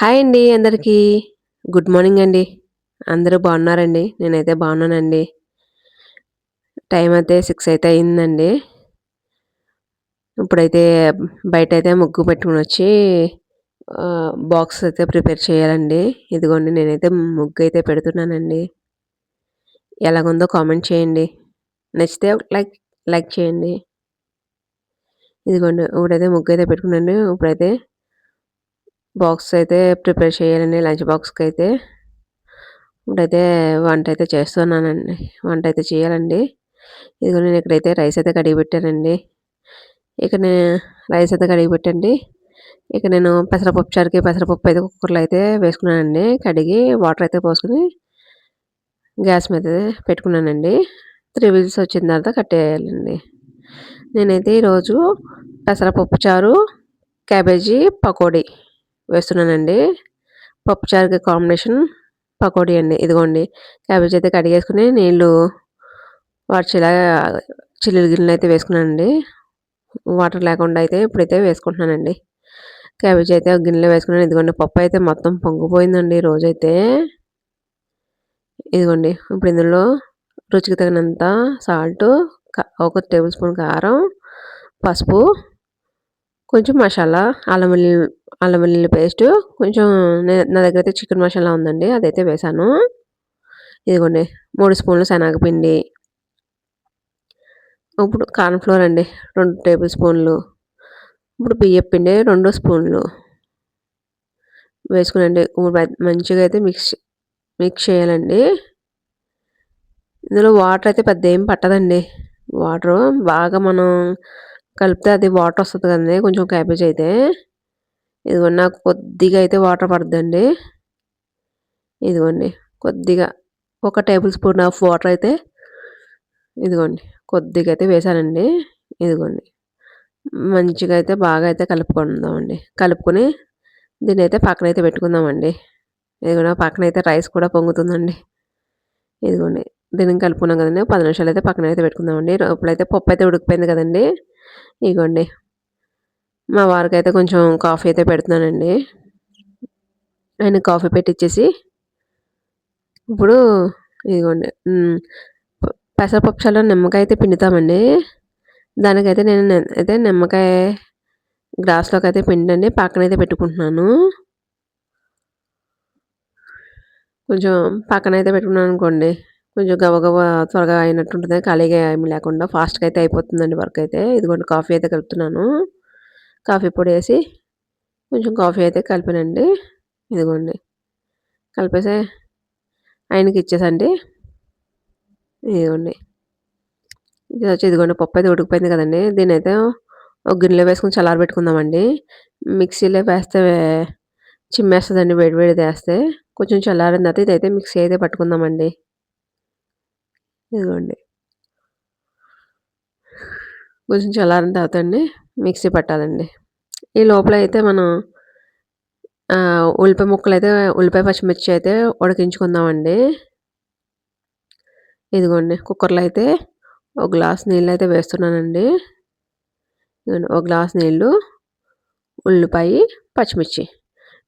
Hi అండి అందరికీ. Good morning అండి. అందరూ బాగున్నారండి? నేనైతే బాగున్నానండి. టైం అయితే సిక్స్ అయితే అయిందండి. ఇప్పుడైతే బయట అయితే ముగ్గు పెట్టుకుని వచ్చి బాక్స్ అయితే ప్రిపేర్ చేయాలండి. ఇదిగోండి నేనైతే ముగ్గు అయితే పెడుతున్నానండి. ఎలాగుందో కామెంట్ చేయండి. నచ్చితే లైక్ లైక్ చేయండి. ఇదిగోండి ఇప్పుడైతే ముగ్గు అయితే పెట్టుకున్నాను ఇప్పుడైతే బాక్స్ అయితే ప్రిపేర్ చేయాలండి లంచ్ బాక్స్కి అయితే ఇప్పుడైతే వంట అయితే చేస్తున్నానండి. వంట అయితే చేయాలండి. ఇదిగో నేను ఇక్కడైతే రైస్ అయితే కడిగి పెట్టానండి. ఇక నేను రైస్ అయితే కడిగి పెట్టండి. ఇక నేను పెసరపప్పు చారుకి పెసరపప్పు అయితే కుక్కర్‌లో అయితే వేసుకున్నానండి. కడిగి వాటర్ అయితే పోసుకొని గ్యాస్ మీద పెట్టుకున్నానండి. త్రీ విజిల్స్ వచ్చిన తర్వాత కట్టేయాలండి. నేనైతే ఈరోజు పెసరపప్పు చారు, క్యాబేజీ పకోడీ వేస్తున్నానండి. పప్పుచారుకి కాంబినేషన్ పకోడీ అండి. ఇదిగోండి క్యాబేజ్ అయితే కడిగేసుకుని నీళ్ళు వార్చేలా చిల్లులు గిన్నెలు అయితే వేసుకున్నానండి. వాటర్ లేకుండా అయితే ఇప్పుడైతే వేసుకుంటున్నానండి. క్యాబేజ్ అయితే ఒక గిన్నెలో వేసుకున్నాను. ఇదిగోండి పప్పు అయితే మొత్తం పొంగిపోయిందండి ఈరోజైతే. ఇదిగోండి ఇప్పుడు ఇందులో రుచికి తగినంత సాల్టు, ఒక టేబుల్ స్పూన్ కారం, పసుపు, కొంచెం మసాలా, అల్లం వెల్లుల్లి అల్లం వెల్లుల్లి పేస్ట్ కొంచెం నే నా దగ్గర అయితే చికెన్ మసాలా ఉందండి. అదైతే వేసాను ఇదిగోండి మూడు స్పూన్లు శనగపిండి. ఇప్పుడు కార్న్ ఫ్లోర్ అండి రెండు టేబుల్ స్పూన్లు. ఇప్పుడు బియ్యపు పిండి రెండు స్పూన్లు. వేసుకునండి మంచిగా అయితే మిక్స్ మిక్స్ చేయాలండి. ఇందులో వాటర్ అయితే పెద్ద ఏం పట్టదండి. వాటరు బాగా మనం కలిపితే అది వాటర్ వస్తుంది కదండి కొంచెం క్యాబేజ్ అయితే. ఇదిగోండి నాకు కొద్దిగా అయితే వాటర్ పడుద్దండి. ఇదిగోండి కొద్దిగా ఒక టేబుల్ స్పూన్ ఆఫ్ వాటర్ అయితే ఇదిగోండి కొద్దిగా అయితే వేసానండి ఇదిగోండి మంచిగా అయితే బాగా అయితే కలుపుకుందామండి. కలుపుకొని దీన్ని అయితే పక్కన అయితే పెట్టుకుందామండి. ఇదిగోండి అయితే రైస్ కూడా పొంగుతుందండి. ఇదిగోండి దీన్ని కలుపుకున్నాం కదండి పది నిమిషాలు అయితే పక్కన అయితే పెట్టుకుందామండి. ఇప్పుడైతే పప్పు అయితే ఉడికిపోయింది కదండి ఇగోండి మా వారికి అయితే కొంచెం కాఫీ అయితే పెడుతున్నానండి. ఆయన కాఫీ పెట్టిచ్చేసి ఇప్పుడు ఇదిగోండి హ్మ్. పెసరపప్పు నిమ్మకాయ అయితే పిండుతామండి. దానికైతే నేను అయితే నిమ్మకాయ గ్లాస్‌లోకి అయితే పిండండి పక్కనైతే పెట్టుకుంటున్నాను. కొంచెం పక్కనైతే పెట్టుకున్నాననుకోండి కొంచెం గబగబా త్వరగా అయినట్టుంటుంది ఖాళీగా ఏమి లేకుండా ఫాస్ట్‌గా అయితే అయిపోతుందండి వర్క్ అయితే. ఇదిగోండి కాఫీ అయితే కలుపుతున్నాను. కాఫీ పొడి వేసి కొంచెం కాఫీ అయితే కలిపానండి. ఇదిగోండి. కలిపేసి ఆయనకి ఇచ్చేసండి. ఇదిగోండి. వచ్చి ఇదిగోండి పప్పు అయితే ఉడికిపోయింది కదండి దీని అయితే ఒక గిన్నెలో వేసుకొని చల్లారబెట్టుకుందామండి. మిక్సీలో వేస్తే చిమ్మేస్తుందండి వేడి వేడిది ఏస్తే. కొంచెం చల్లారిన తర్వాత ఇదైతే మిక్సీ అయితే పట్టుకుందామండి. ఇదిగోండి. కొంచెం చల్లారిన తర్వాత అండి మిక్సీ పట్టాలండి. ఈ లోపల అయితే మనం ఉల్లిపాయ ముక్కలు అయితే ఉల్లిపాయ, పచ్చిమిర్చి అయితే ఉడికించుకుందామండి. ఇదిగోండి కుక్కర్‌లో అయితే ఒక గ్లాస్ నీళ్ళు అయితే వేస్తున్నానండి. ఇదిగోండి ఒక గ్లాస్ నీళ్ళు, ఉల్లిపాయ పచ్చిమిర్చి.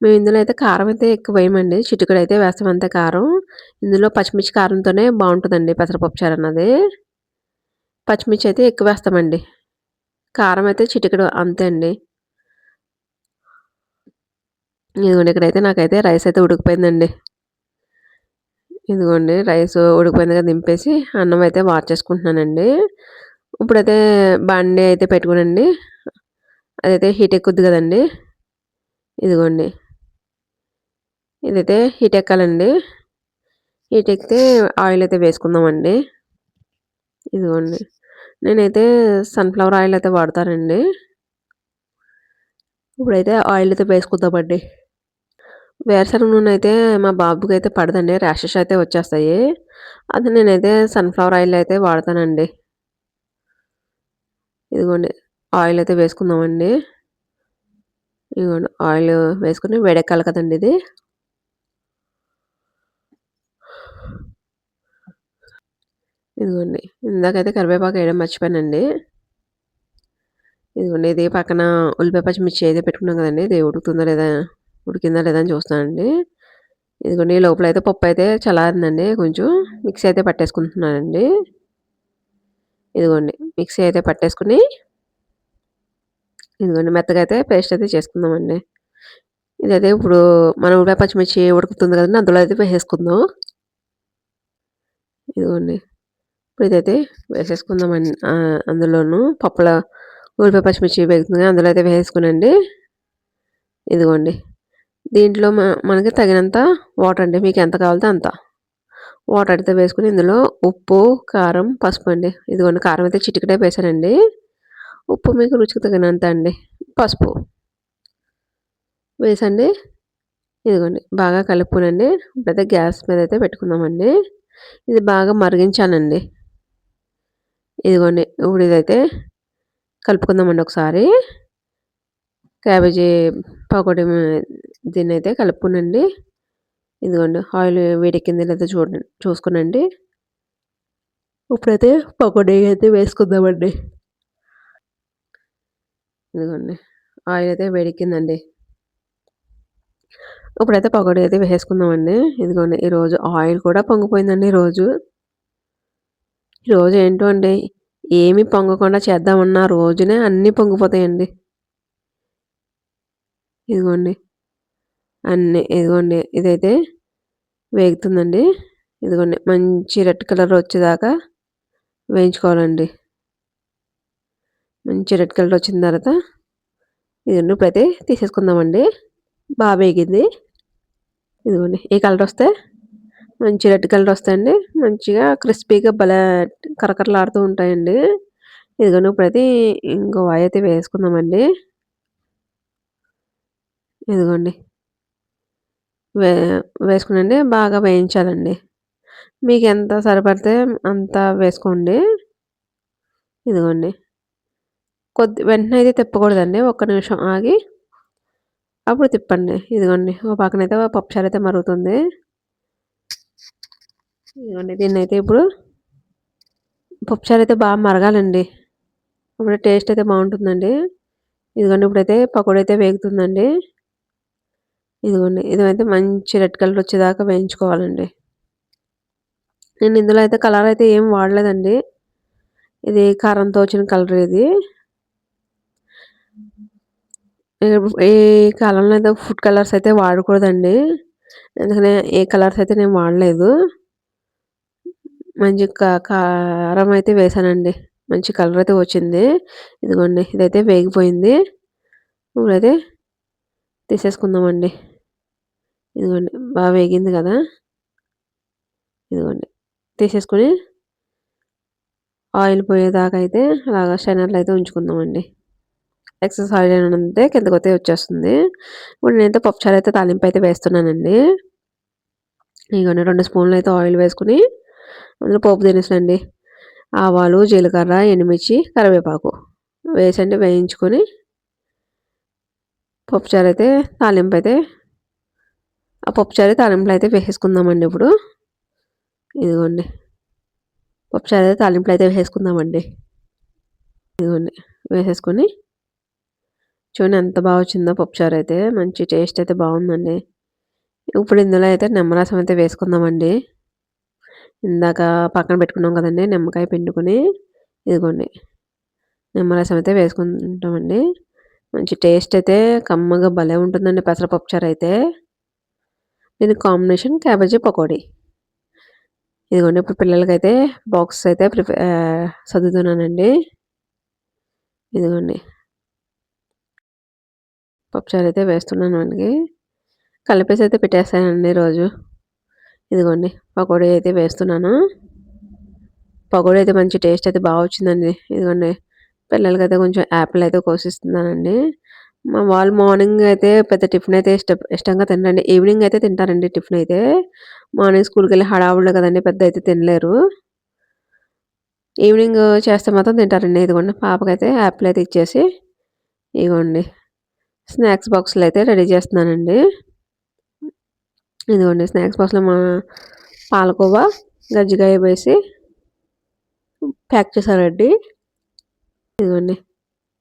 మేము ఇందులో అయితే కారం అయితే ఎక్కువ వేయమండి. చిటికెడైతే వేస్తాం అంతే కారం. ఇందులో పచ్చిమిర్చి కారంతోనే బాగుంటుందండి పెసరపప్పు చారు అన్నది. పచ్చిమిర్చి అయితే ఎక్కువ వేస్తామండి. కారం అయితే చిటికడు అంతే అండి. ఇదిగోండి ఇక్కడైతే నాకైతే రైస్ అయితే ఉడికిపోయిందండి. ఇదిగోండి రైస్ ఉడికిపోయింది కదా! దింపేసి అన్నం అయితే వార్చేసుకుంటున్నానండి. ఇప్పుడైతే బండి అయితే పెట్టుకొనండి అదైతే హీట్ ఎక్కుద్ది కదండి ఇదిగోండి. ఇదైతే హీట్ ఎక్కాలండి. హీట్ ఎక్కితే ఆయిల్ అయితే వేసుకుందామండి. ఇదిగోండి. నేనైతే సన్‌ఫ్లవర్ ఆయిల్ అయితే వాడతానండి. ఇప్పుడైతే ఆయిల్ అయితే వేసుకుందామండి. వేరుశనగ నూనె అయితే మా బాబుకి అయితే పడదండి. ర్యాషెస్ అయితే వచ్చేస్తాయి. అది నేనైతే సన్‌ఫ్లవర్ ఆయిల్ అయితే వాడతానండి. ఇదిగోండి ఆయిల్ అయితే వేసుకుందామండి. ఇదిగోండి ఆయిల్ వేసుకొని వేడెక్కాలి కదండి ఇది. ఇదిగోండి. ఇందాకైతే కరివేపాకు వేయడం మర్చిపోయానండి. ఇదిగోండి ఇది పక్కన ఉల్లిపాయ, పచ్చిమిర్చి అయితే పెట్టుకున్నాం కదండి. ఇది ఉడుకుతుందా లేదా ఉడికిందా లేదా అని చూస్తానండి ఇదిగోండి లోపల అయితే పప్పు అయితే చల్లారిందండి కొంచెం. మిక్సీ అయితే పట్టేసుకుంటున్నానండి. ఇదిగోండి మిక్సీ అయితే పట్టేసుకుని ఇదిగోండి మెత్తగా అయితే పేస్ట్ అయితే చేసుకుందామండి. ఇదైతే ఇప్పుడు మనం ఉల్లిపాయ పచ్చిమిర్చి ఉడుకుతుంది కదండి అందులో అయితే వేసేసుకుందాం. ఇదిగోండి ఇప్పుడు ఇదైతే వేసేసుకుందామండి అందులోను పప్పుల ఉల్లిపాయ పచ్చిమిర్చి వేగుతుంది. అందులో అయితే వేసేసుకునండి. ఇదిగోండి. దీంట్లో మనకి తగినంత వాటర్ అండి. మీకు ఎంత కావాలితే అంత. వాటర్ అయితే వేసుకుని ఇందులో ఉప్పు కారం పసుపు అండి. ఇదిగోండి. కారం అయితే చిటికటే వేసానండి. ఉప్పు మీకు రుచికి తగినంత అండి. పసుపు వేసండి. ఇదిగోండి. బాగా కలుపుకునండి. ఇప్పుడైతే గ్యాస్ మీద అయితే పెట్టుకుందామండి. ఇది బాగా మరిగించానండి ఇదిగోండి ఇప్పుడు ఇదైతే కలుపుకుందామండి ఒకసారి. క్యాబేజీ పకోడీ దీన్ని అయితే కలుపుకునండి. ఇదిగోండి ఆయిల్ వేడెక్కింది లేదా చూడండి చూసుకునండి. ఇప్పుడైతే పకోడీ అయితే వేసుకుందామండి. ఇదిగోండి ఆయిల్ అయితే వేడెక్కిందండి. ఇప్పుడైతే పకోడీ అయితే వేసుకుందామండి. ఇదిగోండి ఈరోజు ఆయిల్ కూడా పొంగిపోయిందండి ఈరోజు. ఈరోజు ఏంటో అండి ఏమి పొంగకుండా చేద్దామన్న రోజునే అన్నీ పొంగిపోతాయండి. ఇదిగోండి. అన్నీ ఇదిగోండి. ఇదైతే వేగుతుందండి. ఇదిగోండి. మంచి రెడ్ కలర్ వచ్చేదాకా వేయించుకోవాలండి. మంచి రెడ్ కలర్ వచ్చిన తర్వాత ఇదిగోండి ఇప్పుడైతే తీసేసుకుందామండి. బాగా వేగింది. ఇదిగోండి. ఈ కలర్ వస్తే మంచి రెడ్ కలర్ వస్తాయండి. మంచిగా క్రిస్పీగా భలే కరకరలాడుతూ ఉంటాయండి. ఇదిగోండి ఇప్పుడైతే ఇంకో వాయి అయితే వేసుకుందామండి. ఇదిగోండి వే వేసుకునండి బాగా వేయించాలండి. మీకు ఎంత సరిపడితే అంత వేసుకోండి. ఇదిగోండి కొద్ది వెంటనే అయితే తిప్పకూడదండి ఒక్క నిమిషం ఆగి అప్పుడు తిప్పండి. ఇదిగోండి ఓ పక్కనైతే పప్పుచారు అయితే మరుగుతుంది. ఇదిగోండి దీన్ని అయితే ఇప్పుడు పప్పుచారు అయితే బాగా మరగాలండి. ఇప్పుడు టేస్ట్ అయితే బాగుంటుందండి. ఇదిగోండి ఇప్పుడైతే పకోడీ అయితే వేగుతుందండి. ఇదిగోండి ఇదైతే మంచి రెడ్ కలర్ వచ్చేదాకా వేయించుకోవాలండి. నేను ఇందులో అయితే కలర్ అయితే ఏం వాడలేదండి. ఇది కారంతో వచ్చిన కలర్ ఇది. ఈ కాలంలో అయితే ఫుడ్ కలర్స్ అయితే వాడకూడదండి. ఎందుకనే ఏ కలర్స్ అయితే నేను వాడలేదు. మంచి కారం అయితే వేసానండి. మంచి కలర్ అయితే వచ్చింది. ఇదిగోండి ఇదైతే వేగిపోయింది. ఇప్పుడైతే తీసేసుకుందామండి. ఇదిగోండి బాగా వేగింది కదా. ఇదిగోండి తీసేసుకొని ఆయిల్ పోయేదాకా అయితే అలాగా షైనర్లు అయితే ఉంచుకుందామండి. ఎక్సెస్ ఆయిల్ అంటే అయితే వచ్చేస్తుంది. ఇప్పుడు నేనైతే పప్పుచారు అయితే తాలింపు అయితే వేస్తున్నానండి. ఇదిగోండి రెండు స్పూన్లు అయితే ఆయిల్ వేసుకుని అందులో పోపు దినుసులు అండి ఆవాలు జీలకర్ర ఎండుమిర్చి కరివేపాకు. వేసండి వేయించుకొని పప్పుచారు అయితే తాలింపు అయితే ఆ పప్పుచారు తాలింపులు అయితే వేసేసుకుందామండి ఇప్పుడు. ఇదిగోండి. పప్పుచారు అయితే తాలింపులు అయితే వేసేసుకుందామండి. ఇదిగోండి. వేసేసుకొని చూడండి ఎంత బాగా వచ్చిందో పప్పుచారు అయితే. మంచి టేస్ట్ అయితే బాగుందండి. ఇప్పుడు ఇందులో అయితే నిమ్మరసం అయితే వేసుకుందామండి. ఇందాక పక్కన పెట్టుకున్నాం కదండి నిమ్మకాయ పిండుకొని ఇదిగోండి. నిమ్మరసం అయితే వేసుకుంటామండి. మంచి టేస్ట్ అయితే కమ్మగా భలే ఉంటుందండి పెసరపప్పుచారు అయితే. దీనికి కాంబినేషన్ క్యాబేజీ పకోడీ. ఇదిగోండి ఇప్పుడు పిల్లలకైతే బాక్స్ అయితే ప్రిపేర్ చదువుతున్నానండి ఇదిగోండి. పప్పుచారు అయితే వేస్తున్నాను అండి. కలిపేసి అయితే పెట్టేస్తానండి రోజు ఇదిగోండి పకోడీ అయితే వేస్తున్నాను. పకోడీ అయితే మంచి టేస్ట్ అయితే బాగా వచ్చిందండి. ఇదిగోండి పిల్లలకి అయితే కొంచెం యాపిల్ అయితే కోసిస్తున్నానండి. మా వాళ్ళు మార్నింగ్ అయితే పెద్ద టిఫిన్ అయితే ఇష్ట ఇష్టంగా తినరండి. ఈవినింగ్ అయితే తింటారండి టిఫిన్ అయితే. మార్నింగ్ స్కూల్కి వెళ్ళి హడావుళ్ళు కదండి పెద్ద అయితే తినలేరు. ఈవినింగ్ చేస్తే మాత్రం తింటారండి. ఇదిగోండి పాపకైతే యాపిల్ అయితే ఇచ్చేసి ఇదిగోండి స్నాక్స్ బాక్స్లు అయితే రెడీ చేస్తున్నానండి. ఇదిగోండి స్నాక్స్ బాక్స్లో మా పాలకోవా గజ్జికాయ వేసి ప్యాక్ చేశారండి ఇదిగోండి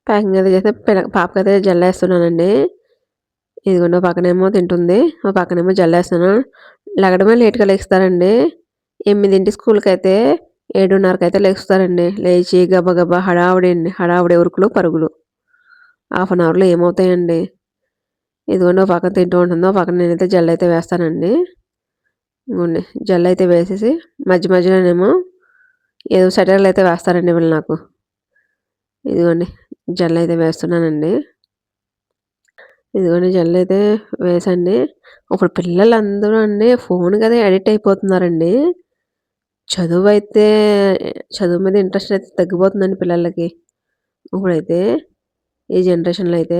ప్యాకింగ్ అయితే చేస్తే పాపకైతే జల్లేస్తున్నానండి ఇదిగోండి పక్కనేమో తింటుంది. ఓ పక్కనేమో జల్లేస్తున్నాను. లెగడమే లేట్‌గా లెగిస్తారండి. 8 స్కూల్‌కైతే 7:30కైతే లెగుస్తారండి. లేచి గబగబా హడావిడి అండి. హడావిడి ఉరుకులు, పరుగులు. హాఫ్ అన్ అవర్‌లో ఏమవుతాయండి. ఇదిగోండి ఓ పక్కన తింటూ ఉంటుంది. ఒక పక్కన నేనైతే జల్లయితే వేస్తానండి. ఇగోండి జల్లయితే వేసేసి మధ్య మధ్యలోనేమో ఏదో సెటర్లు అయితే వేస్తారండి వీళ్ళు నాకు. ఇదిగోండి జల్లయితే వేస్తున్నానండి. ఇదిగోండి జల్లయితే వేసండి. ఇప్పుడు పిల్లలందరూ అండి ఫోన్ కదా ఎడిట్ అయిపోతున్నారండి. చదువు అయితే చదువు మీద ఇంట్రెస్ట్ అయితే తగ్గిపోతుందండి పిల్లలకి. ఇప్పుడైతే ఈ జనరేషన్‌లో అయితే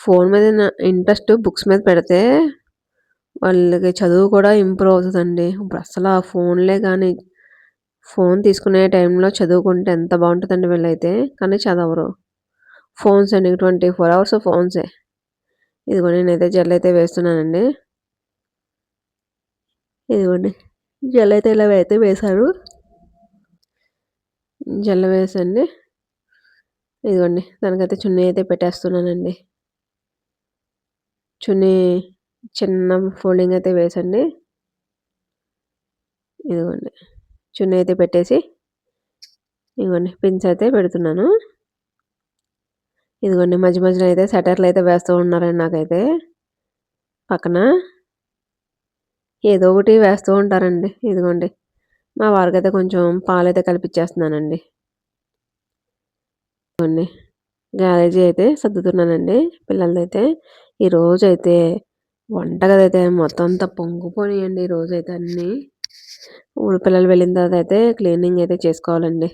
ఫోన్ మీద ఇంట్రెస్ట్ బుక్స్ మీద పెడితే వాళ్ళకి చదువు కూడా ఇంప్రూవ్ అవుతుందండి ఇప్పుడు అసలు ఆ ఫోన్‌లే కానీ ఫోన్ తీసుకునే టైంలో చదువుకుంటే ఎంత బాగుంటుందండి వీళ్ళైతే. కానీ చదవరు. ఫోన్స్ అండి 24 అవర్స్ ఫోన్సే. ఇదిగో నేనైతే జెల్ అయితే వేస్తున్నానండి. ఇదిగోండి జెల్ అయితే ఇలా అయితే వేశారు జెల్ వేసండి. ఇదిగోండి దానికైతే చున్నీ అయితే పెట్టేస్తున్నానండి. చున్నీ చిన్న ఫోల్డింగ్ అయితే వేసండి. ఇదిగోండి. చున్నీ అయితే పెట్టేసి ఇదిగోండి పిన్స్ అయితే పెడుతున్నాను. ఇదిగోండి మధ్య మధ్యలో అయితే సెటైర్‌లయితే వేస్తూ ఉన్నారండి నాకైతే. పక్కన. ఏదో ఒకటి వేస్తూ ఉంటారండి. ఇదిగోండి. మా వారికి అయితే కొంచెం పాలైతే కలిపిచ్చేస్తున్నానండి. ఇదిగోండి. గ్యారేజీ అయితే సర్దుతున్నానండి ఈరోజైతే వంటగది అయితే మొత్తం అంతా ఈరోజు అయితే అన్నీ. ఇప్పుడు పిల్లలు వెళ్ళిన తర్వాత అయితే క్లీనింగ్ అయితే చేసుకోవాలండి.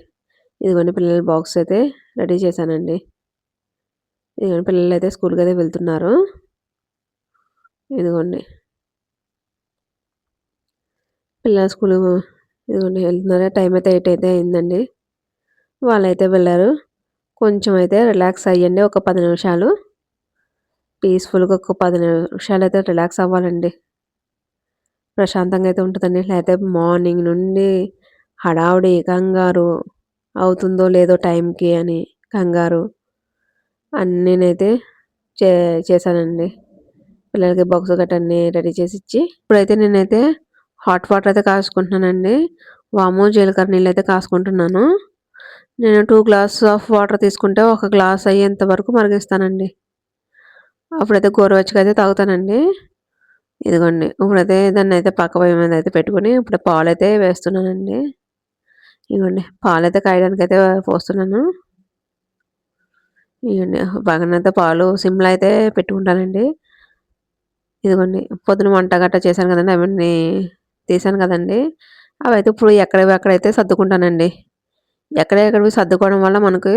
ఇదిగోండి పిల్లల బాక్స్ అయితే రెడీ చేశానండి. ఇదిగోండి స్కూల్కి అయితే వెళ్తున్నారు. ఇదిగోండి. పిల్లలు స్కూలు ఇదిగోండి వెళ్తున్నారు. టైం అయితే ఎయిట్ అయితే అయిందండి. వాళ్ళైతే వెళ్ళారు కొంచెం అయితే రిలాక్స్ అయ్యండి ఒక పది నిమిషాలు. పీస్‌ఫుల్‌గా ఒక పది నిమిషాలు అయితే రిలాక్స్ అవ్వాలండి. ప్రశాంతంగా అయితే ఉంటుందండి లేకపోతే మార్నింగ్ నుండి హడావుడి, కంగారు అవుతుందో లేదో టైంకి అని కంగారు. అన్నీనైతే చే చేశానండి. పిల్లలకి బాక్స్ గట్ట అన్నీ రెడీ చేసిచ్చి ఇప్పుడైతే నేనైతే హాట్ వాటర్ అయితే కాసుకుంటున్నానండి. వాము, జీలకర్ర నీళ్ళు అయితే కాసుకుంటున్నాను. నేను టూ గ్లాస్ ఆఫ్ వాటర్ తీసుకుంటే ఒక గ్లాస్ అయ్యేంత వరకు మరిగిస్తానండి. అప్పుడైతే గోరువెచ్చగా అయితే తాగుతానండి. ఇదిగోండి. ఇప్పుడైతే దాన్ని అయితే పక్క పొయ్యి మీద అయితే పెట్టుకొని ఇప్పుడు పాలు అయితే వేస్తున్నానండి. ఇగోండి కాయడానికి అయితే పోస్తున్నాను. ఇదిగోండి పక్కనైతే పాలు సిమ్‌లో అయితే పెట్టుకుంటానండి. ఇదిగోండి పొద్దున వంట గట్టా చేశాను కదండి అవన్నీ తీశాను అవి అయితే ఇప్పుడు ఎక్కడివి అక్కడైతే సర్దుకుంటానండి. ఎక్కడియక్కడివి సర్దుకోవడం వల్ల మనకి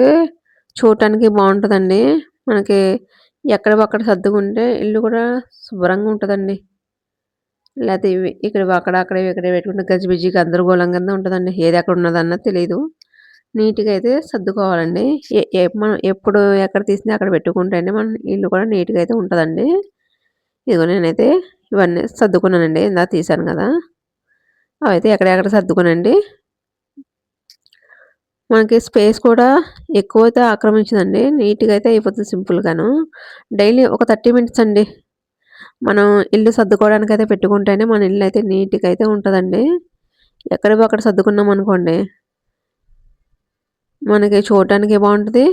చూడటానికి బాగుంటుందండి మనకి ఎక్కడివి అక్కడ సర్దుకుంటే ఇల్లు కూడా శుభ్రంగా ఉంటుందండి లేకపోతే ఇవి ఇక్కడ అక్కడ, అక్కడ ఇక్కడ పెట్టుకుంటే గజిబిజి గందరగోళం కింద ఉంటుందండి ఏది ఎక్కడ ఉన్నదన్న తెలియదు నీట్‌గా అయితే సర్దుకోవాలండి. మనం ఎప్పుడు ఎక్కడ తీసినా అక్కడ పెట్టుకుంటేనే మన ఇల్లు కూడా నీట్‌గా అయితే ఉంటుందండి ఇదిగో నేనైతే ఇవన్నీ సర్దుకున్నానండి. ఇందా తీశాను కదా! అవైతే ఎక్కడెక్కడ సర్దుకునండి. మనకి స్పేస్ కూడా ఎక్కువ అయితే ఆక్రమించదండి. నీట్‌గా అయితే అయిపోతుంది సింపుల్‌గాను. డైలీ ఒక 30 మినిట్స్ అండి. మనం ఇల్లు సర్దుకోవడానికైతే పెట్టుకుంటేనే మన ఇల్లు అయితే నీట్‌గా అయితే ఉంటుందండి ఎక్కడివి అక్కడ సర్దుకున్నాం అనుకోండి మనకి చూడటానికి బాగుంటుంది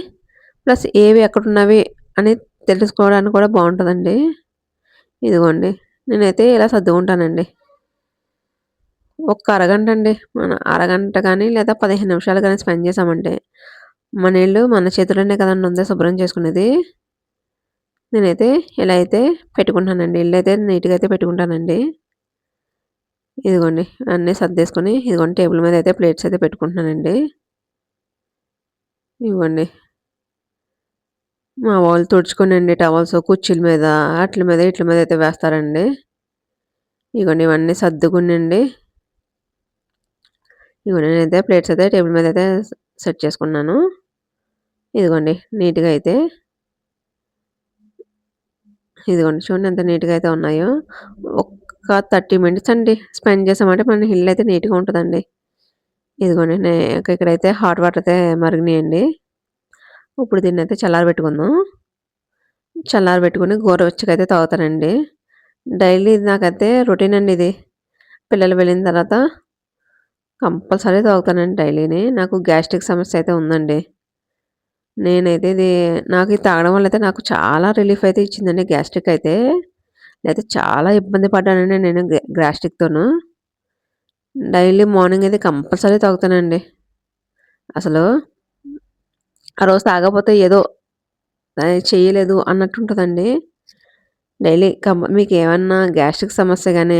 ప్లస్ ఏవి ఎక్కడున్నవి అని తెలుసుకోవడానికి కూడా బాగుంటుందండి ఇదిగోండి. నేనైతే ఇలా సర్దుకుంటానండి. ఒక్క అరగంట అండి. మన అరగంట కానీ లేదా 15 నిమిషాలు కానీ స్పెండ్ చేశామంటే మన ఇల్లు మన చేతుల్లోనే కదండీ ఉందే శుభ్రం చేసుకునేది. నేనైతే ఇలా అయితే పెట్టుకుంటానండి ఇల్లు అయితే నీట్‌గా అయితే పెట్టుకుంటానండి. ఇదిగోండి అన్నీ సర్దేసుకొని ఇదిగోండి టేబుల్ మీద అయితే ప్లేట్స్ అయితే పెట్టుకుంటున్నానండి. ఇవ్వండి. మా వాళ్ళు తుడుచుకొనండి టవల్స్ కుర్చీల మీద, అట్ల మీద, ఇట్ల మీద అయితే వేస్తారండి. ఇగోండి ఇవన్నీ సర్దుకునండి. ఇదిగోండి నేనైతే ప్లేట్స్ అయితే టేబుల్ మీద అయితే సెట్ చేసుకున్నాను. ఇదిగోండి నీట్‌గా అయితే ఇదిగోండి చూడండి ఎంత నీట్‌గా అయితే ఉన్నాయో. ఒక్క 30 మినిట్స్ అండి స్పెండ్ చేసామంటే మన హిల్ అయితే నీట్‌గా ఉంటుందండి ఇదిగోండి నే ఇక్కడైతే హాట్ వాటర్ అయితే మరిగినాయండి ఇప్పుడు దీన్ని దీన్నైతే చల్లారబెట్టుకుందాం. చల్లారబెట్టుకొని గోరవెచ్చగా అయితే తాగుతానండి. డైలీ నాకైతే రొటీన్ అండి ఇది. పిల్లలు వెళ్ళిన తర్వాత కంపల్సరీ తాగుతానండి డైలీని. నాకు గ్యాస్ట్రిక్ సమస్య అయితే ఉందండి. నేనైతే ఇది నాకు ఇది తాగడం వల్ల అయితే నాకు చాలా రిలీఫ్ అయితే ఇచ్చిందండి గ్యాస్ట్రిక్ అయితే. అయితే చాలా ఇబ్బంది పడ్డానండి నేను గ్యాస్ట్రిక్‌తోను. డైలీ మార్నింగ్ అయితే కంపల్సరీ తాగుతానండి. అసలు ఆ రోజు తాగకపోతే ఏదో చేయలేదు చేయలేదు అన్నట్టుంటదండి. డైలీ కం మీకేమన్నా గ్యాస్ట్రిక్ సమస్య కానీ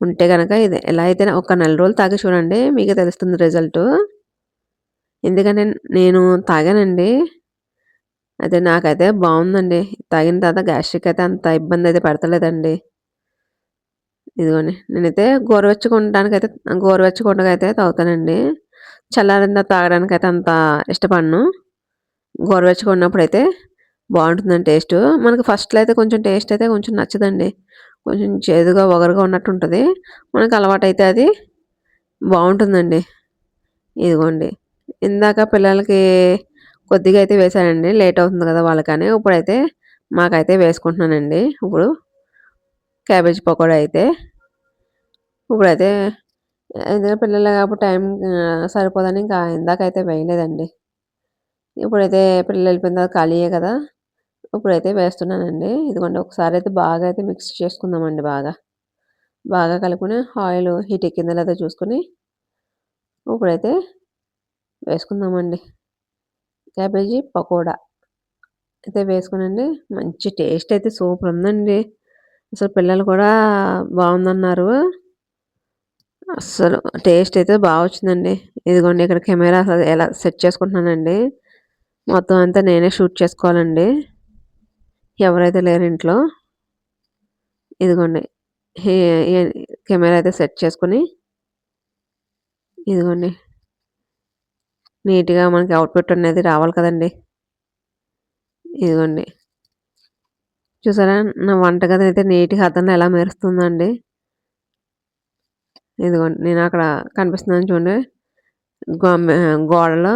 ఉంటే కనుక ఇది ఎలా అయితే ఒక నెల రోజులు తాగి చూడండి. మీకే తెలుస్తుంది రిజల్ట్ ఎందుకంటే నేను తాగానండి. అయితే నాకైతే బాగుందండి తాగిన తర్వాత గ్యాస్ట్రిక్ అయితే అంత ఇబ్బందయితే పెడతలేదండి. ఇదిగోండి. నేనైతే గోరువెచ్చుకుంటానికి అయితే గోరువెచ్చగా అయితే తాగుతానండి. చల్లారిన తాగడానికి అయితే అంత ఇష్టపడను. గోరువెచ్చుకున్నప్పుడు అయితే బాగుంటుందండి టేస్ట్ మనకు ఫస్ట్‌లో అయితే కొంచెం టేస్ట్ అయితే కొంచెం నచ్చదండి. కొంచెం చేదుగా, వగరుగా ఉన్నట్టుంటది. మనకు అలవాటైతే అది బాగుంటుందండి ఇదిగోండి. ఇందాక పిల్లలకి కొద్దిగా అయితే వేశానండి. లేట్ అవుతుంది కదా వాళ్ళకని. ఇప్పుడైతే మాకైతే వేసుకుంటున్నానండి. ఇప్పుడు క్యాబేజీ పకోడా అయితే. ఇప్పుడైతే ఎందుకంటే పిల్లలు కాబట్టి టైం సరిపోదని ఇంకా ఇందాకైతే వేయలేదండి. ఇప్పుడైతే పిల్లలు వెళ్ళిపోయిన తర్వాత ఖాళీయే కదా! ఇప్పుడైతే వేస్తున్నానండి. ఇదిగోండి ఒకసారి అయితే బాగా అయితే మిక్స్ చేసుకుందామండి బాగా. బాగా కలుపుకొని ఆయిల్ హీట్ ఎక్కిందో లేదో చూసుకొని ఇప్పుడైతే వేసుకుందామండి. క్యాబేజీ పకోడా అయితే వేసుకునండి మంచి టేస్ట్ అయితే సూపర్ ఉందండి. అసలు పిల్లలు కూడా బాగుందన్నారు అసలు టేస్ట్ అయితే బాగా వచ్చిందండి. ఇదిగోండి ఇక్కడ కెమెరా ఎలా సెట్ చేసుకుంటున్నానండి. మొత్తం అంతా నేనే షూట్ చేసుకోవాలండి. ఎవరైతే లేరు ఇంట్లో. ఇదిగోండి. కెమెరా అయితే సెట్ చేసుకొని ఇదిగోండి. నీట్‌గా మనకి అవుట్‌పుట్ అనేది రావాలి కదండి ఇదిగోండి. చూసారా? నా వంటగది అయితే నీట్‌గా అద్దంలో ఎలా మెరుస్తుందండి. ఇదిగోండి. నేను అక్కడ కనిపిస్తున్నాను చూడండి. గో మే గోడలో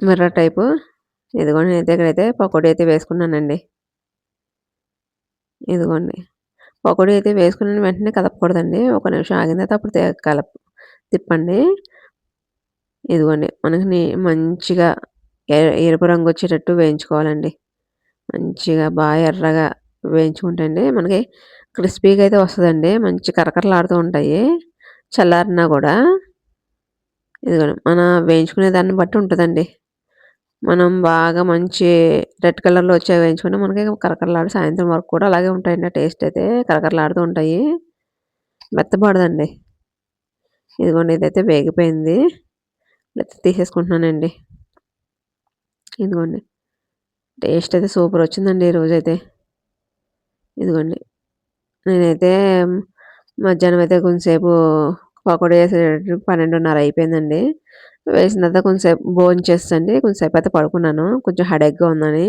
మిర్రర్ టైపు. ఇదిగోండి దగ్గర ఇక్కడైతే పకోడీ అయితే వేసుకున్నానండి. ఇదిగోండి. పకోడీ అయితే వేసుకున్న వెంటనే కదపకూడదండి. ఒక నిమిషం ఆగిన తర్వాత అప్పుడు కలప తిప్పండి. ఇదిగోండి. మనకి మంచిగా ఎ ఎరుపు రంగు వచ్చేటట్టు వేయించుకోవాలండి. మంచిగా బాగా ఎర్రగా వేయించుకుంటండి మనకి క్రిస్పీగా అయితే వస్తుందండి మంచి కరకరలాడుతూ ఉంటాయి. చల్లారినా కూడా ఇదిగోండి. మన వేయించుకునే దాన్ని బట్టి ఉంటుందండి మనం బాగా మంచి రెడ్ కలర్‌లో వచ్చేవి వేయించుకుంటే మనకి కరకరలాడి సాయంత్రం వరకు కూడా అలాగే ఉంటాయండి. టేస్ట్ అయితే కరకరలాడుతూ ఉంటాయి. మెత్తబడదండి. ఇదిగోండి ఇదైతే వేగిపోయింది. తీసేసుకుంటున్నానండి. ఇదిగోండి. టేస్ట్ అయితే సూపర్ వచ్చిందండి ఈరోజైతే. ఇదిగోండి. నేనైతే మధ్యాహ్నం అయితే కొంచెంసేపు పకోడీ వేసే పన్నెండున్నర అయిపోయిందండి. వేసిన తర్వాత కొంచెంసేపు భోంచేసేసండి కొంచెంసేపు అయితే పడుకున్నాను. కొంచెం హెడేక్‌గా ఉందని.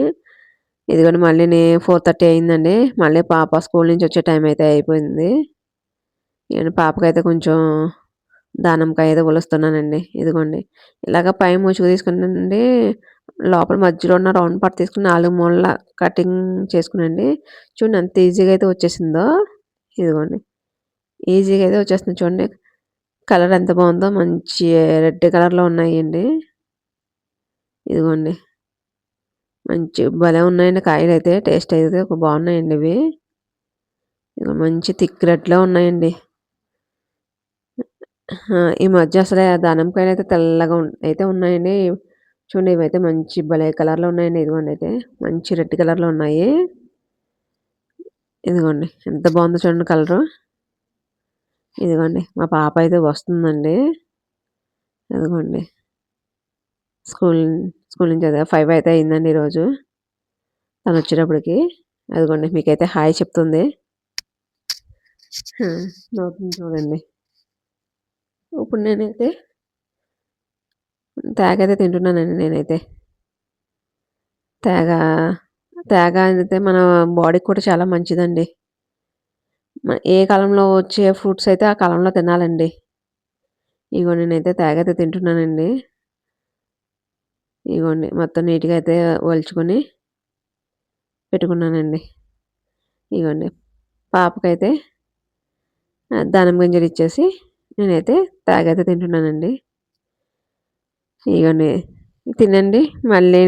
ఇదిగోండి మళ్ళీని 4:30 అయిందండి. మళ్ళీ పాప స్కూల్ నుంచి వచ్చే టైం అయితే అయిపోయింది. నేను పాపకైతే కొంచెం దానంకాయ అయితే ఒలుస్తున్నానండి. ఇదిగోండి. ఇలాగ పై ముసుగు తీసుకున్నానండి లోపల మధ్యలో ఉన్న రౌండ్ పార్ట్ తీసుకుని నాలుగు మూలల కటింగ్ చేసుకునండి. చూడండి ఎంత ఈజీగా అయితే వచ్చేసిందో. ఇదిగోండి. ఈజీగా అయితే వచ్చేస్తుంది చూడండి. కలర్ ఎంత బాగుందో మంచి రెడ్ కలర్‌లో ఉన్నాయండి. ఇదిగోండి. మంచి భలే ఉన్నాయండి కాయలు అయితే టేస్ట్ అయితే బాగున్నాయండి ఇవి. మంచి థిక్ రెడ్‌లో ఉన్నాయండి. ఈ మధ్య అసలే అయితే తెల్లగా అయితే ఉన్నాయండి. చూడండి ఇవైతే మంచి భలే కలర్‌లో ఉన్నాయండి. ఇదిగోండి అయితే మంచి రెడ్ కలర్‌లో ఉన్నాయి. ఇదిగోండి. ఎంత బాగుందో చూడండి కలరు. ఇదిగోండి. మా పాప అయితే వస్తుందండి. ఇదిగోండి. స్కూల్ స్కూల్ నుంచి అదే ఫైవ్ అయితే అయిందండి ఈరోజు. తనొచ్చేటప్పటికి. అదిగోండి మీకైతే హాయ్ చెప్తుంది. నవ్వుతుంది చూడండి. ఇప్పుడు నేనైతే తేగ అయితే తింటున్నానండి నేనైతే. తేగ, తేగ అయితే మన బాడీకి కూడా చాలా మంచిదండి. ఏ కాలంలో వచ్చే ఫ్రూట్స్ అయితే ఆ కాలంలో తినాలండి. ఇగో నేనైతే తేగైతే తింటున్నానండి. ఇగోండి మొత్తం నీట్‌గా అయితే ఒలుచుకొని పెట్టుకున్నానండి. ఇగోండి పాపకైతే దానం గింజలు ఇచ్చేసి నేనైతే తాగైతే తింటున్నానండి. ఇగోండి తినండి. మళ్ళీ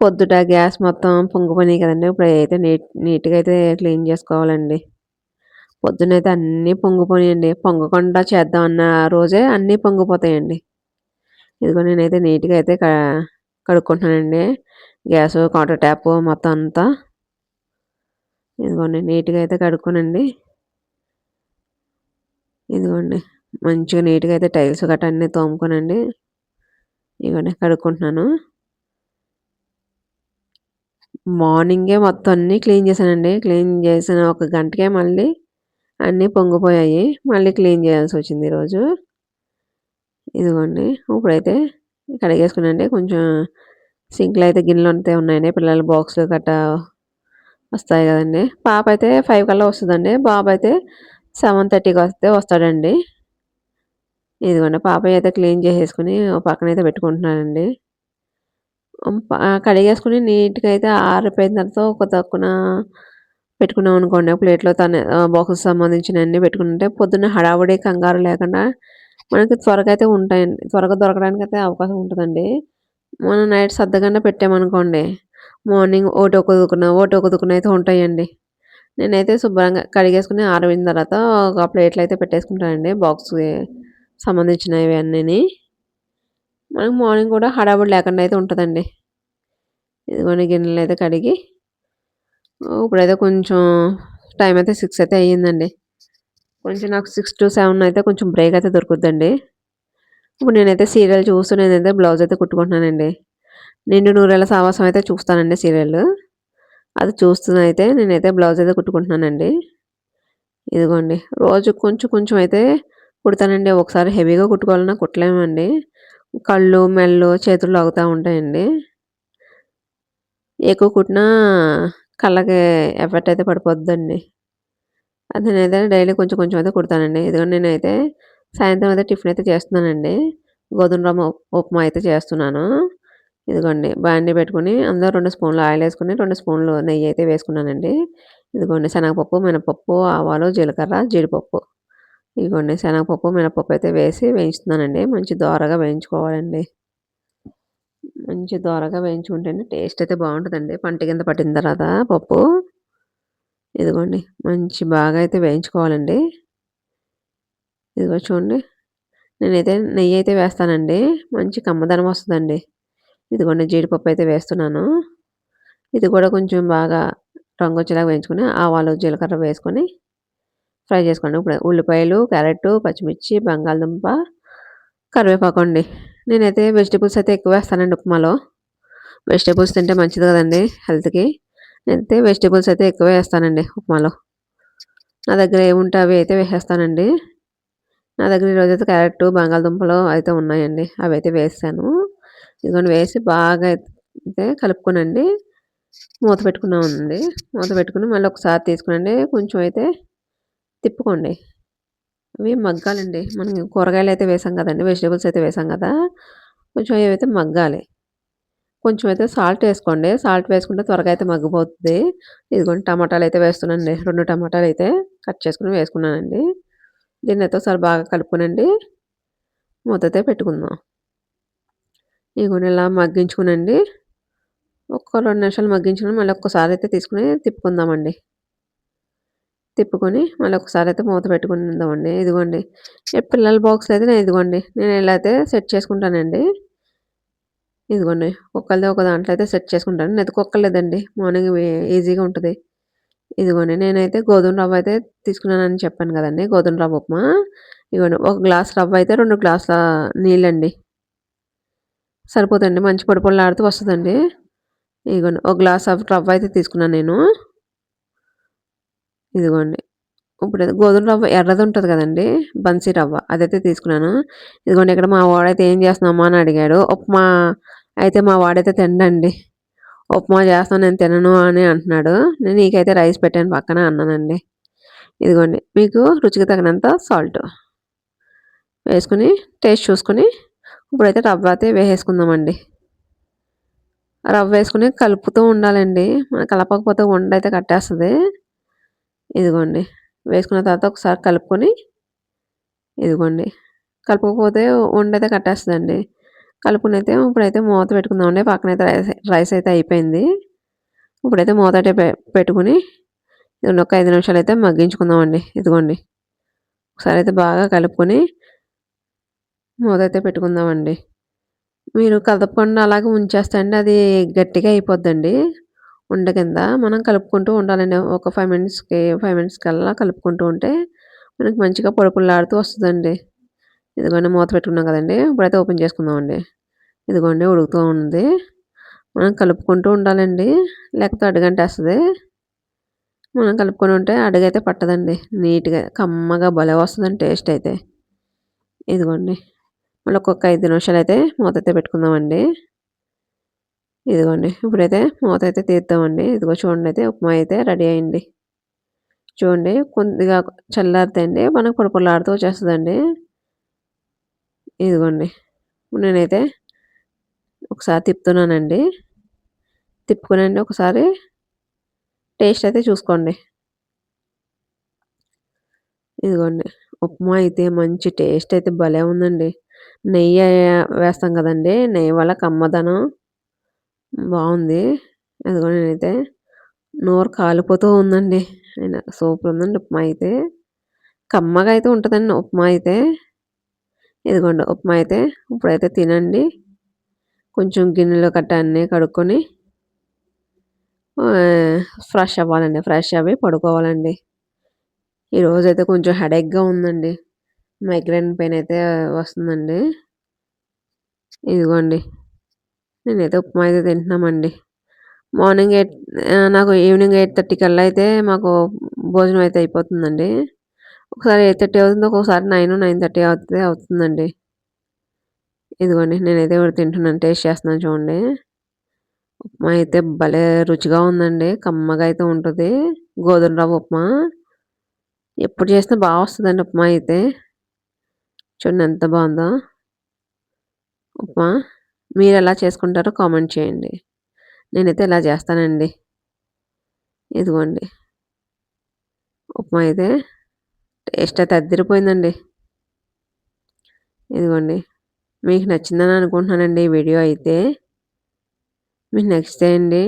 పొద్దుట గ్యాస్ మొత్తం పొంగిపోయినాయి కదండి. ఇప్పుడు అయితే నీట్ నీట్గా అయితే క్లీన్ చేసుకోవాలండి. పొద్దునైతే అన్నీ పొంగిపోయాయండి పొంగకుండా చేద్దామన్న రోజే అన్నీ పొంగిపోతాయండి. ఇదిగో నేనైతే నీట్గా అయితే కడుక్కుంటున్నానండి. గ్యాస్ కౌంటర్ ట్యాప్ మొత్తం అంతా. ఇదిగోండి నీట్గా అయితే కడుక్కోనండి. ఇదిగోండి మంచిగా నీట్గా అయితే టైల్స్ గట్ట అన్నీ తోముకోనండి. ఇదిగోండి కడుక్కుంటున్నాను. మార్నింగే మొత్తం అన్నీ క్లీన్ చేశానండి. క్లీన్ చేసిన ఒక గంటకే మళ్ళీ అన్నీ పొంగిపోయాయి. మళ్ళీ క్లీన్ చేయాల్సి వచ్చింది ఈరోజు. ఇదిగోండి ఇప్పుడైతే కడిగేసుకునండి కొంచెం సింక్లో అయితే గిన్నెలు అంతే ఉన్నాయండి. పిల్లల బాక్స్లు గట్టా వస్తాయి కదండి. పాప అయితే ఫైవ్ కల్లా వస్తుందండి. బాబు అయితే సెవెన్ థర్టీకి వస్తే వస్తాడండి. ఇదిగోండి పాప అయితే క్లీన్ చేసేసుకుని పక్కన అయితే పెట్టుకుంటున్నానండి. కడిగేసుకుని నీట్గా అయితే ఆరిపోయిన తర్వాత ఒక తక్కువ పెట్టుకున్నాం అనుకోండి. ప్లేట్లో తన బాక్స్ సంబంధించిన అన్ని పెట్టుకుంటే పొద్దున్న హడావుడి కంగారు లేకుండా మనకి త్వరగా అయితే ఉంటాయండి త్వరగా దొరకడానికి అయితే అవకాశం ఉంటుందండి. మనం నైట్ సర్దకుండా పెట్టామనుకోండి. మార్నింగ్ ఓటు ఒక దుకున్న ఓటు ఒక దుకున్న అయితే ఉంటాయండి. నేనైతే శుభ్రంగా కడిగేసుకుని ఆరవిన తర్వాత ఒక ప్లేట్లు అయితే పెట్టేసుకుంటానండి. బాక్స్ సంబంధించినవి అన్నీ మనకు మార్నింగ్ కూడా హడావుడి లేకుండా అయితే ఉంటుందండి. ఇదిగోని గిన్నెలు అయితే కడిగి ఇప్పుడైతే కొంచెం టైం అయితే సిక్స్ అయితే అయ్యిందండి. కొంచెం నాకు సిక్స్ టు సెవెన్ అయితే కొంచెం బ్రేక్ అయితే దొరుకుద్దండి. ఇప్పుడు నేనైతే సీరియల్ చూస్తూ నేనైతే బ్లౌజ్ అయితే కుట్టుకుంటున్నానండి. నిండు నూరేళ్ళ సావాసం అయితే చూస్తానండి సీరియల్ అది చూస్తున్నైతే నేనైతే బ్లౌజ్ అయితే కుట్టుకుంటున్నానండి. ఇదిగోండి రోజు కొంచెం కొంచెం అయితే కుడతానండి. ఒకసారి హెవీగా కుట్టుకోవాలన్నా కుట్టలేమండి. కళ్ళు మెళ్ళు చేతులు లాగుతూ ఉంటాయండి. ఎక్కువ కుట్టినా కళ్ళకి ఎఫెక్ట్ అయితే పడిపోద్దండి. అది నేనైతే డైలీ కొంచెం కొంచెం అయితే కుడతానండి. ఎందుకంటే నేనైతే సాయంత్రం అయితే టిఫిన్ అయితే చేస్తున్నానండి. గోధుమ రవ్వ ఉప్మా అయితే చేస్తున్నాను. ఇదిగోండి బాండి పెట్టుకుని అందులో రెండు స్పూన్లు ఆయిల్ వేసుకుని రెండు స్పూన్లు నెయ్యి అయితే వేసుకున్నానండి. ఇదిగోండి శనగపప్పు మినపప్పు ఆవాలు జీలకర్ర జీడిపప్పు. ఇదిగోండి శనగపప్పు మినపప్పు అయితే వేసి వేయించుతున్నానండి. మంచి దోరగా వేయించుకోవాలండి. మంచి దోరగా వేయించుకుంటేనే టేస్ట్ అయితే బాగుంటుందండి. పంట కింద పట్టిన తర్వాత పప్పు ఇదిగోండి మంచి బాగా అయితే వేయించుకోవాలండి. ఇదిగో చూడండి నేనైతే నెయ్యి అయితే వేస్తానండి. మంచి కమ్మదనం వస్తుందండి. ఇదిగోండి జీడిపప్పు అయితే వేస్తున్నాను. ఇది కూడా కొంచెం బాగా రంగు వచ్చేలాగా వేయించుకొని ఆవాలు జీలకర్ర వేసుకొని ఫ్రై చేసుకోండి. ఇప్పుడు ఉల్లిపాయలు క్యారెట్ పచ్చిమిర్చి బంగాళదుంప కరివేపాకు అండి. నేనైతే వెజిటేబుల్స్ అయితే ఎక్కువ వేస్తానండి ఉప్మాలో. వెజిటేబుల్స్ తింటే మంచిది కదండి హెల్త్కి. నేనైతే వెజిటేబుల్స్ అయితే ఎక్కువ వేస్తానండి ఉప్మాలో. నా దగ్గర ఏముంటే అవి అయితే వేసేస్తానండి. నా దగ్గర ఈరోజు అయితే క్యారెట్ బంగాళదుంపలు అయితే ఉన్నాయండి. అవి అయితే వేసాను. ఇదిగోండి వేసి బాగా అయితే కలుపుకోనండి. మూత పెట్టుకున్నామండి. మూత పెట్టుకుని మళ్ళీ ఒకసారి తీసుకునండి. కొంచెం అయితే తిప్పుకోండి. అవి మగ్గాలండి. మనం కూరగాయలు అయితే వేసాం కదండి వెజిటేబుల్స్ అయితే వేసాం కదా కొంచెం ఏవైతే మగ్గాలి కొంచెం అయితే సాల్ట్ వేసుకోండి. సాల్ట్ వేసుకుంటే త్వరగా అయితే మగ్గిపోతుంది ఇదిగోండి టమాటాలు అయితే వేస్తున్నానండి. రెండు టమాటాలు అయితే కట్ చేసుకుని వేసుకున్నానండి. దీన్ని అయితే ఒకసారి బాగా కలుపుకునండి. మూతతే పెట్టుకుందాం. ఇదిగోండి ఇలా మగ్గించుకునండి. ఒక్క రెండు నిమిషాలు మగ్గించుకుని మళ్ళీ ఒక్కసారి అయితే తీసుకుని తిప్పుకుందామండి. తిప్పుకొని మళ్ళీ ఒకసారి అయితే మూత పెట్టుకుని ఉందామండి. ఇదిగోండి. పిల్లల బాక్స్ అయితే నేను ఇదిగోండి. నేను ఇలా అయితే సెట్ చేసుకుంటానండి. ఇదిగోండి. ఒక్కళ్ళది ఒక దాంట్లో అయితే సెట్ చేసుకుంటాను. నెతకొక్కర్లేదండి మార్నింగ్ ఈజీగా ఉంటుంది. ఇదిగోండి. నేనైతే గోధుమ రవ్వ అయితే తీసుకున్నానని చెప్పాను కదండి. గోధుమ రవ్వ ఉప్మా. ఇదిగోండి. ఒక గ్లాస్ రవ్వ అయితే రెండు గ్లాసుల నీళ్ళండి. సరిపోతుంది మంచి పొడి పొడిలాడుతూ వస్తుందండి. ఇదిగోండి. ఒక గ్లాస్ రవ్వ అయితే తీసుకున్నాను నేను. ఇదిగోండి. ఇప్పుడు గోధుమ రవ్వ ఎర్రది ఉంటుంది కదండి బన్సీ రవ్వ అదైతే తీసుకున్నాను. ఇదిగోండి ఇక్కడ మా వాడైతే ఏం చేస్తున్నామా అని అడిగాడు. ఉప్మా అయితే మా వాడైతే తిండండి ఉప్మా చేస్తాను నేను తినను అని అంటున్నాడు. నేను నీకైతే రైస్ పెట్టాను పక్కన అన్నానండి. ఇదిగోండి మీకు రుచికి తగినంత సాల్ట్ వేసుకుని టేస్ట్ చూసుకుని ఇప్పుడైతే రవ్వ అయితే వేసేసుకుందామండి. రవ్వ వేసుకుని కలుపుతూ ఉండాలండి. మనం కలపకపోతే ఉండైతే కట్టేస్తుంది. ఇదిగోండి. వేసుకున్న తర్వాత ఒకసారి కలుపుకొని ఇదిగోండి. కలపకపోతే ఉండైతే కట్టేస్తుందండి కలుపుకొనైతే ఇప్పుడైతే మూత పెట్టుకుందామండి. పక్కనైతే రైస్ రైస్ అయితే అయిపోయింది. ఇప్పుడైతే మూత అయితే పెట్టుకుని ఒక ఒక 5 నిమిషాలైతే మగ్గించుకుందామండి. ఇదిగోండి. ఒకసారి అయితే బాగా కలుపుకొని మూత అయితే పెట్టుకుందామండి. మీరు కదపకుండా అలాగే ఉంచేస్తే అండి అది గట్టిగా అయిపోద్దండి. ఉండ కింద. మనం కలుపుకుంటూ ఉండాలండి. ఒక ఫైవ్ మినిట్స్‌కి ఫైవ్ మినిట్స్ కల్లా కలుపుకుంటూ ఉంటే మనకి మంచిగా పొడి వస్తుందండి ఇదిగోండి మూత పెట్టుకున్నాం కదండి ఇప్పుడైతే ఓపెన్ చేసుకుందామండి. ఇదిగోండి ఉడుకుతూ ఉంది. మనం కలుపుకుంటూ ఉండాలండి. లేకపోతే అడుగంటేస్తది. మనం కలుపుకొని ఉంటే అడుగైతే పట్టదండి. నీట్‌గా కమ్మగా భలే వస్తుందండి టేస్ట్ అయితే. ఇదిగోండి. మళ్ళీ ఒక్కొక్క ఐదు నిమిషాలు అయితే మూత అయితే పెట్టుకుందామండి. ఇదిగోండి. ఇప్పుడైతే మూత అయితే తీద్దామండి. ఇదిగో చూడండి అయితే ఉప్మా అయితే రెడీ అయింది. చూడండి కొద్దిగా చల్లారితే మనకు పొడి వచ్చేస్తుందండి ఇదిగోండి. నేనైతే ఒకసారి తిప్పుతున్నానండి. తిప్పుకునండి ఒకసారి టేస్ట్ అయితే చూసుకోండి. ఇదిగోండి. ఉప్మా అయితే మంచి టేస్ట్ అయితే భలే ఉందండి. నెయ్యి వేస్తాం కదండి నెయ్యి వల్ల కమ్మదనం బాగుంది అదిగో నేనైతే నోరు కాలిపోతూ ఉందండి. అయినా సూపర్ ఉందండి ఉప్మా అయితే. కమ్మగా అయితే ఉంటదండి ఉప్మా అయితే. ఇదిగోండి ఉప్మా అయితే ఇప్పుడైతే తినండి. కొంచెం గిన్నెలో కట్ట అన్నీ కడుక్కొని ఫ్రెష్ అవ్వాలండి. ఫ్రెష్ అవి పడుకోవాలండి. ఈరోజైతే కొంచెం హెడేక్‌గా ఉందండి. మైగ్రేన్ పెయిన్ అయితే వస్తుందండి. ఇదిగోండి. నేనైతే ఉప్మా అయితే తింటున్నామండి. మార్నింగ్ ఎయిట్ నాకు ఈవినింగ్ 8:30 కల్లా అయితే మాకు భోజనం అయితే అయిపోతుందండి. ఒకసారి 8:30 అవుతుంది. ఒక్కొక్కసారి 9, 9:30 అవుతే అవుతుందండి. ఇదిగోండి నేనైతే ఇప్పుడు తింటున్నాను. టేస్ట్ చేస్తున్నాను చూడండి. ఉప్మా అయితే భలే రుచిగా ఉందండి. కమ్మగా అయితే ఉంటుంది గోధుమ రవ్వ ఉప్మా. ఎప్పుడు చేసినా బాగా వస్తుందండి ఉప్మా అయితే. చూడండి ఎంత బాగుందో ఉప్మా. మీరు ఎలా చేసుకుంటారో కామెంట్ చేయండి. నేనైతే ఇలా చేస్తానండి. ఇదిగోండి. ఉప్మా అయితే టేస్ట్ అయితే అద్దరిపోయిందండి ఇదిగోండి. మీకు నచ్చిందని అనుకుంటున్నానండి ఈ వీడియో అయితే. మీకు నచ్చితే అండి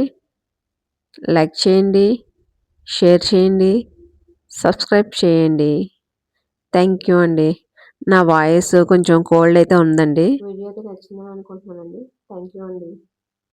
లైక్ చేయండి. షేర్ చేయండి. సబ్స్క్రైబ్ చేయండి. థ్యాంక్ యూ అండి. నా వాయిస్ కొంచెం కోల్డ్ అయితే ఉందండి. వీడియో అయితే నచ్చిందని అనుకుంటున్నానండి. థ్యాంక్ యూ అండి.